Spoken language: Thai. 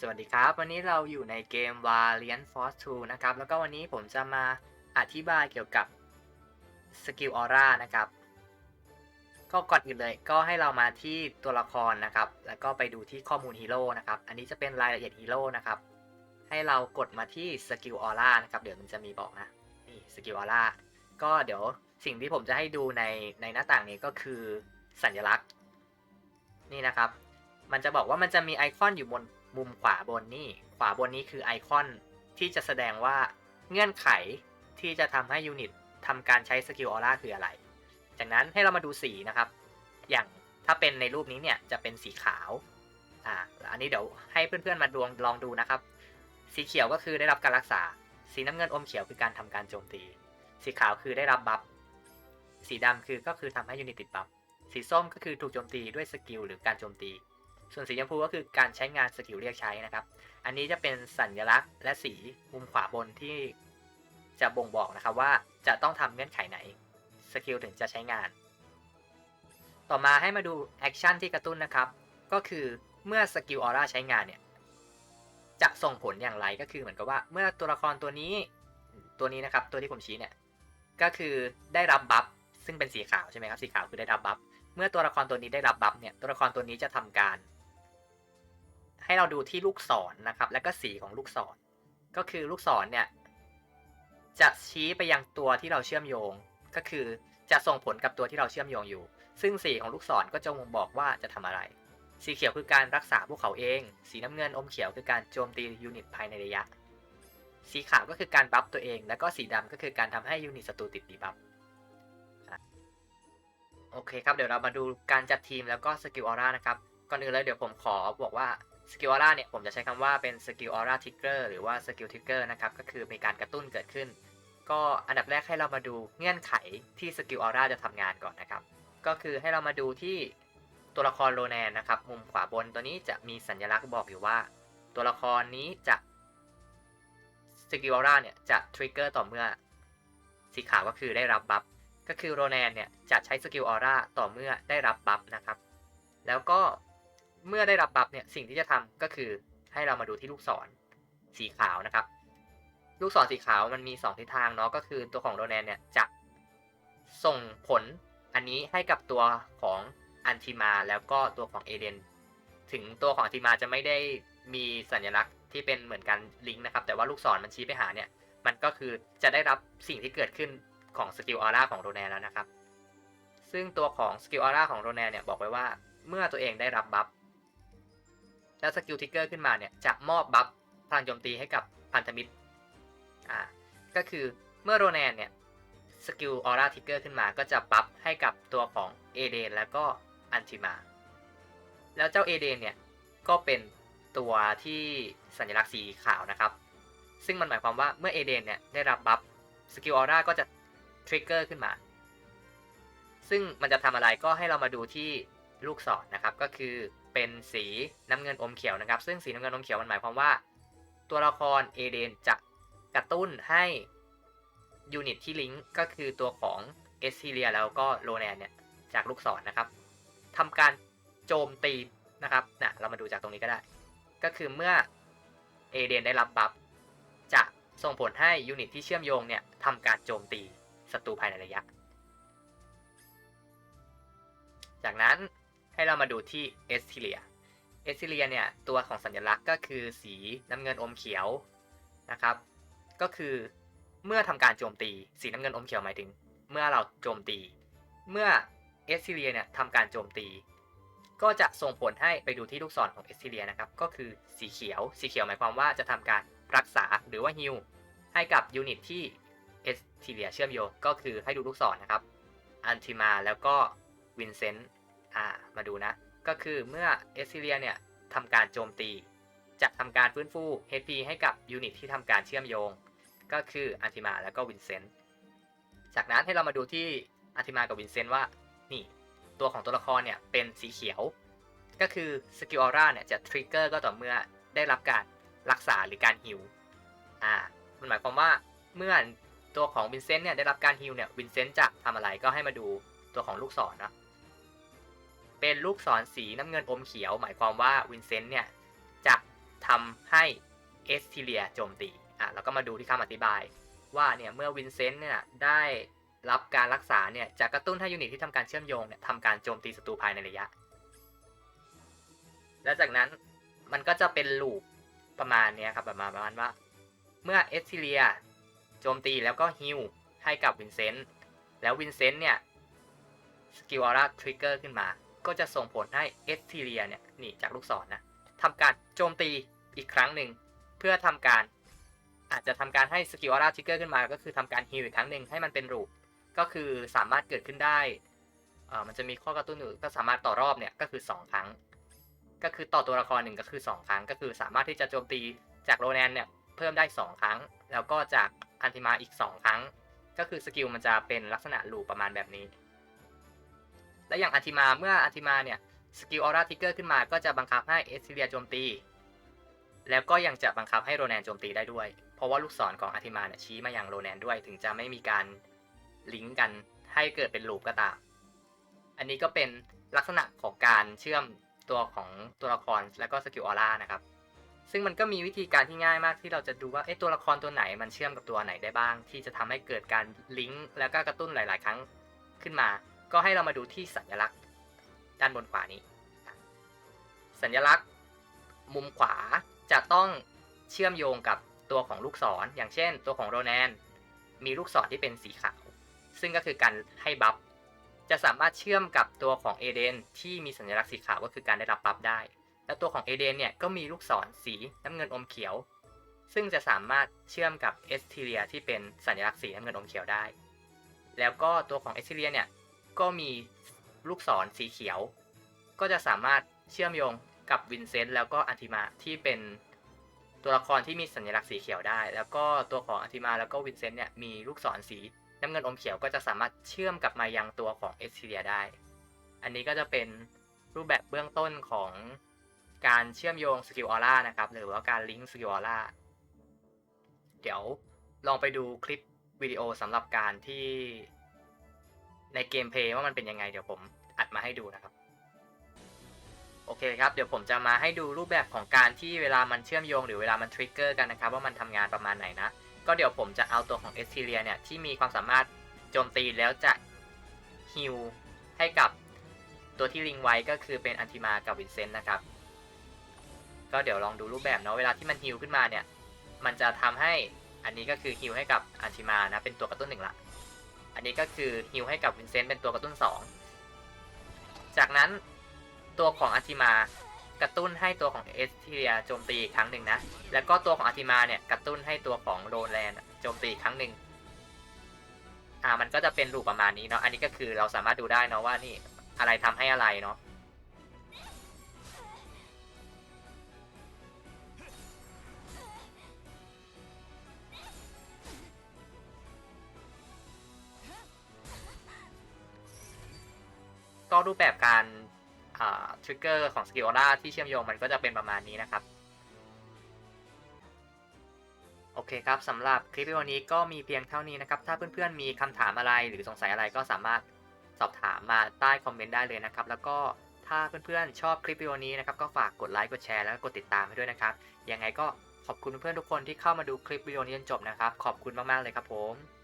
สวัสดีครับ วันนี้เราอยู่ในเกม Valiant Force 2 นะครับ แล้วก็วันนี้ผมจะมาอธิบายเกี่ยวกับสกิลออร่านะครับ ก็ก่อนอื่นเลยก็ให้เรามาที่ตัวละครนะครับ แล้วก็ไปดูที่ข้อมูลฮีโร่นะครับ อันนี้จะเป็นรายละเอียดฮีโร่นะครับ ให้เรากดมาที่สกิลออร่านะครับ เดี๋ยวมันจะมีบอกนะ นี่สกิลออร่า ก็เดี๋ยวสิ่งที่ผมจะให้ดูในในหน้าต่างนี้ก็คือสัญลักษณ์ นี่นะครับ มันจะบอกว่ามันจะมีไอคอนอยู่บน มุมขวาบนนี่ขวาบนนี้คือไอคอนที่จะแสดงว่าเงื่อนไขที่จะทำให้ยูนิตทำการใช้สกิลออร่าคืออะไร จากนั้นให้เรามาดูสีนะครับ อย่างถ้าเป็นในรูปนี้เนี่ยจะเป็นสีขาว อ่า อันนี้เดี๋ยวให้เพื่อนๆมาดวงลองดูนะครับ สีเขียวก็คือได้รับการรักษา สีน้ำเงินอมเขียวคือการทำการโจมตี สีขาวคือได้รับบัฟ สีดำคือก็คือทำให้ยูนิตติดบัฟ สีส้มก็คือถูกโจมตีด้วยสกิลหรือการโจมตี ส่วนสีชมพูก็คือการใช้งานสกิลเรียกใช้นะครับ อันนี้จะเป็นสัญลักษณ์และสีมุมขวาบนที่จะบ่งบอกนะครับว่าจะต้องทำเงื่อนไขไหนสกิลถึงจะใช้งาน ต่อมาให้มาดูแอคชั่นที่กระตุ้นนะครับ ก็คือเมื่อสกิลออร่าใช้งานเนี่ยจะส่งผลอย่างไรก็คือเหมือนกับว่าเมื่อตัวละครตัวนี้ตัวนี้นะครับ ตัวที่ผมชี้เนี่ยก็คือได้รับบัฟซึ่งเป็นสีขาวใช่ไหมครับสีขาวคือได้รับบัฟเมื่อตัวละครตัวนี้ได้รับบัฟเนี่ยตัวละครตัวนี้จะทำการ ให้เราดูที่ลูกศรนนะครับ และก็สีของลูกศร ก็คือลูกศรเนี่ย จะชี้ไปยังตัวที่เราเชื่อมโยง ก็คือจะส่งผลกับตัวที่เราเชื่อมโยงอยู่ ซึ่งสีของลูกศรก็จะบ่งบอกว่าจะทำอะไร สีเขียวคือการรักษาพวกเขาเอง สีน้ำเงินอมเขียวคือการโจมตียูนิตภายในระยะ สีขาวก็คือการบัฟตัวเอง แล้วก็สีดำก็คือการทำให้ยูนิตศัตรูติดดีบัฟโอเคครับ เดี๋ยวเรามาดูการจัดทีมแล้วก็สกิลออร่านะครับ ก่อนอื่นเลยเดี๋ยวผมขอบอกว่า สกิลออร่าเนี่ยผมจะใช้คำว่าเป็นสกิลออร่าทิกเกอร์หรือว่าสกิลทิกเกอร์นะครับก็คือมีการกระตุ้นเกิดขึ้น ก็อันดับแรกให้เรามาดูเงื่อนไขที่สกิลออร่าจะทำงานก่อนนะครับ ก็คือให้เรามาดูที่ตัวละครโรแนนนะครับ มุมขวาบนตัวนี้จะมีสัญลักษณ์บอกอยู่ว่า ตัวละครนี้จะสกิลออร่าเนี่ยจะทริกเกอร์ต่อเมื่อสีขาวก็คือได้รับบัฟก็คือโรแนนเนี่ยจะใช้สกิลออร่าต่อเมื่อได้รับบัฟนะครับ แล้วก็ เมื่อได้รับบัฟเนี่ยสิ่งที่จะทำก็คือให้เรามาดูที่ลูกศรสีขาวนะครับ ลูกศรสีขาวมันมี 2 ทิศทางเนาะก็คือตัวของโรแนนเนี่ยจะส่งผลอันนี้ให้กับตัวของอันติมาแล้วก็ตัวของเอเดนถึงตัวของอันติมาจะไม่ได้มีสัญลักษณ์ที่เป็นเหมือนกันลิงก์นะครับ แต่ว่าลูกศรมันชี้ไปหาเนี่ยมันก็คือจะได้รับสิ่งที่เกิดขึ้นของสกิลออร่าของโรแนนแล้วนะครับ ซึ่งตัวของสกิลออร่าของโรแนนเนี่ยบอกไว้ว่าเมื่อตัวเองได้รับบัฟ แล้วสกิลทิกเกอร์ขึ้นมาเนี่ยจะมอบบัฟพลังโจมตีให้กับพันธมิตรอ่าก็คือเมื่อโรแนนเนี่ยสกิลออร่าทิกเกอร์ขึ้นมาก็จะบัฟให้กับตัวของเอเดนแล้วก็อันติมา แล้วเจ้าเอเดนเนี่ยก็เป็นตัวที่สัญลักษณ์สีขาวนะครับ ซึ่งมันหมายความว่าเมื่อเอเดนเนี่ยได้รับบัฟสกิลออร่าก็จะทริกเกอร์ขึ้นมา ซึ่งมันจะทำอะไรก็ให้เรามาดูที่ลูกศรนนะครับก็คือ เป็นสีน้ำเงินอมเขียวนะครับ ซึ่งสีน้ำเงินอมเขียวมันหมายความว่า ตัวละครเอเดนจะกระตุ้นให้ยูนิตที่ลิงก์ก็คือตัวของเอสซิเลียแล้วก็โรแนนเนี่ยจากลูกศรนนะครับทำการโจมตีนะครับนะเรามาดูจากตรงนี้ก็ได้ ก็คือเมื่อเอเดนได้รับบัฟจะส่งผลให้ยูนิตที่เชื่อมโยงเนี่ยทำการโจมตีศัตรูภายในระยะ จากนั้น ให้เรามาดูที่เอสทิเลียเอสทิเลียเนี่ยตัวของสัญลักษณ์ก็คือสีน้ำเงินอมเขียวนะครับ ก็คือเมื่อทำการโจมตีสีน้ำเงินอมเขียวหมายถึง เมื่อเราโจมตี เมื่อเอสทิเลียเนี่ยทำการโจมตี ก็จะส่งผลให้ไปดูที่ลูกศรของเอสทิเลียนะครับก็คือสีเขียว สีเขียวหมายความว่าจะทำการรักษาหรือว่าฮิลให้กับยูนิตที่เอสทิเลียเชื่อมโยงก็คือให้ดูลูกศรนะครับอันติมาแล้วก็วินเซนต์ อ่ามาดูนะ ก็คือเมื่อเอสทิเลียเนี่ยทำการโจมตีจะทำการฟื้นฟู HP ให้กับยูนิตที่ทำการเชื่อมโยง ก็คืออันติมาแล้วก็วินเซนต์จากนั้นให้เรามาดูที่อันติมากับวินเซนต์ว่านี่ตัวของตัวละครเนี่ยเป็นสีเขียว ก็คือสกิลออร่าเนี่ยจะทริกเกอร์ก็ต่อเมื่อได้รับการรักษาหรือการฮิลอ่ามันหมายความว่าเมื่อตัวของวินเซนต์เนี่ยได้รับการฮิลเนี่ยวินเซนต์จะทำอะไรก็ให้มาดูตัวของลูกศรนะ เป็นลูกศรสีน้ำเงินอมเขียว หมายความว่าวินเซนต์เนี่ยจะทำให้เอสทีเลียโจมตีอะแล้วก็มาดูที่คำอธิบาย ว่าเนี่ยเมื่อวินเซนต์เนี่ยได้รับการรักษาเนี่ยจะกระตุ้นให้ยูนิตที่ทำการเชื่อมโยงเนี่ยทำการโจมตีศัตรูภายในระยะ และจากนั้นมันก็จะเป็นลูปประมาณเนี้ยครับประมาณประมาณว่า เมื่อเอสทีเลียโจมตีแล้วก็ฮิลให้กับวินเซนต์แล้ววินเซนต์เนี่ยสกิลออร่าทริกเกอร์ขึ้นมา ก็จะส่งผลให้เอสทีเลียเนี่ยหนีจากลูกศรนนะทำการโจมตีอีกครั้งหนึ่ง เพื่อทำการ อาจจะทำการให้สกิลออร่าทิกเกอร์ขึ้นมา ก็คือทำการฮิลอีกครั้งหนึ่งให้มันเป็นรูปก็คือสามารถเกิดขึ้นได้เอ่อมันจะมีข้อกระตุ้นอยู่ก็สามารถต่อรอบเนี่ยก็คือ 2 ครั้ง ก็คือต่อตัวละครหนึ่งก็คือ 2 ครั้ง ก็คือสามารถที่จะโจมตีจากโรแนนเนี่ยเพิ่มได้ 2 ครั้ง แล้วก็จากอันติมาอีก 2 ครั้ง ก็คือสกิลมันจะเป็นลักษณะลูปประมาณแบบนี้ และอย่างอันติมาเมื่ออันติมาเนี่ยสกิลออร่าทิกเกอร์ขึ้นมาก็จะบังคับให้เอสซิเลียโจมตี แล้วก็ยังจะบังคับให้โรแนนโจมตีได้ด้วย เพราะว่าลูกศรของอาติมาเนี่ยชี้มาอยังโรแนนด้วย ถึงจะไม่มีการลิงก์กันให้เกิดเป็นลูปก็ตาม อันนี้ก็เป็นลักษณะของการเชื่อมตัวของตัวละครและก็สกิลออร่านะครับ ซึ่งมันก็มีวิธีการที่ง่ายมากที่เราจะดูว่าเอ๊ะตัวละครตัวไหนมันเชื่อมกับตัวไหนได้บ้าง ที่จะทำให้เกิดการลิงก์แล้วก็กระตุ้นหลาย ๆ ครั้งขึ้นมา ก็ให้เรามาดูที่สัญลักษณ์ ด้านบนขวานี้ สัญลักษณ์ มุมขวาจะต้องเชื่อมโยงกับตัวของลูกศรอย่างเช่น ตัวของโรแนนมีลูกศรที่เป็นสีขาว ซึ่งก็คือการให้บัฟจะสามารถเชื่อมกับตัวของเอเดนที่มีสัญลักษณ์สีขาวก็คือการได้รับบัฟได้ และตัวของเอเดนเนี่ยก็มีลูกศรสีน้ำเงินอมเขียว ซึ่งจะสามารถเชื่อมกับเอสทีเรียที่เป็นสัญลักษณ์สีน้ำเงินอมเขียวได้ แล้วก็ตัวของเอสทีเรียเนี่ย ก็มีลูกศรสีเขียว ก็จะสามารถเชื่อมโยงกับวินเซนต์แล้วก็อันติมาที่เป็นตัวละครที่มีสัญลักษณ์สีเขียวได้ แล้วก็ตัวของอันติมาแล้วก็วินเซนต์เนี่ยมีลูกศรสีน้ำเงินอมเขียวก็จะสามารถเชื่อมกับมายังตัวของเอสเทียได้ อันนี้ก็จะเป็นรูปแบบเบื้องต้นของการเชื่อมโยงสกิลออร่านะครับหรือว่าการลิงก์สกิลออร่าเดี๋ยวลองไปดูคลิปวิดีโอสำหรับการที่ ในเกมเพลย์ว่ามันเป็นยังไงเดี๋ยวผมอัดมาให้ดูนะครับ โอเคครับ เดี๋ยวผมจะมาให้ดูรูปแบบของการที่เวลามันเชื่อมโยงหรือเวลามันทริกเกอร์กันนะครับว่ามันทำงานประมาณไหนนะ ก็เดี๋ยวผมจะเอาตัวของเอสทีเลียเนี่ยที่มีความสามารถโจมตีแล้วจะฮิลให้กับตัวที่ลิงไว้ก็คือเป็นอันติมากับวินเซนต์นะครับ ก็เดี๋ยวลองดูรูปแบบเนาะเวลาที่มันฮิลขึ้นมาเนี่ย มันจะทำให้อันนี้ก็คือฮิลให้กับอันติมานะเป็นตัวกระตุ้นหนึ่งละ อันนี้ก็คือฮิลให้กับวินเซนต์เป็นตัวกระตุ้น 2 จากนั้นตัวของอาติมากระตุ้นให้ตัวของเอสทีเรียโจมตีอีกครั้งหนึ่งนะ แล้วก็ตัวของอาทิมาเนี่ยกระตุ้นให้ตัวของโรแลนโจมตีอีกครั้งหนึ่ง อ่ามันก็จะเป็นรูปประมาณนี้เนาะ อันนี้ก็คือเราสามารถดูได้เนาะว่านี่อะไรทำให้อะไรเนาะ ก็รูปแบบการทริกเกอร์ของสกิลออร่าที่เชื่อมโยงมันก็จะเป็นประมาณนี้นะครับ โอเคครับสำหรับคลิปวิดีโอนี้ก็มีเพียงเท่านี้นะครับ ถ้าเพื่อนๆมีคำถามอะไรหรือสงสัยอะไรก็สามารถสอบถามมาใต้คอมเมนต์ได้เลยนะครับ แล้วก็ถ้าเพื่อนๆชอบคลิปวิดีโอนี้นะครับก็ฝากกดไลค์กดแชร์แล้วก็กดติดตามให้ด้วยนะครับ ยังไงก็ขอบคุณเพื่อนๆทุกคนที่เข้ามาดูคลิปวิดีโอนี้จนจบนะครับ ขอบคุณมากๆเลยครับผม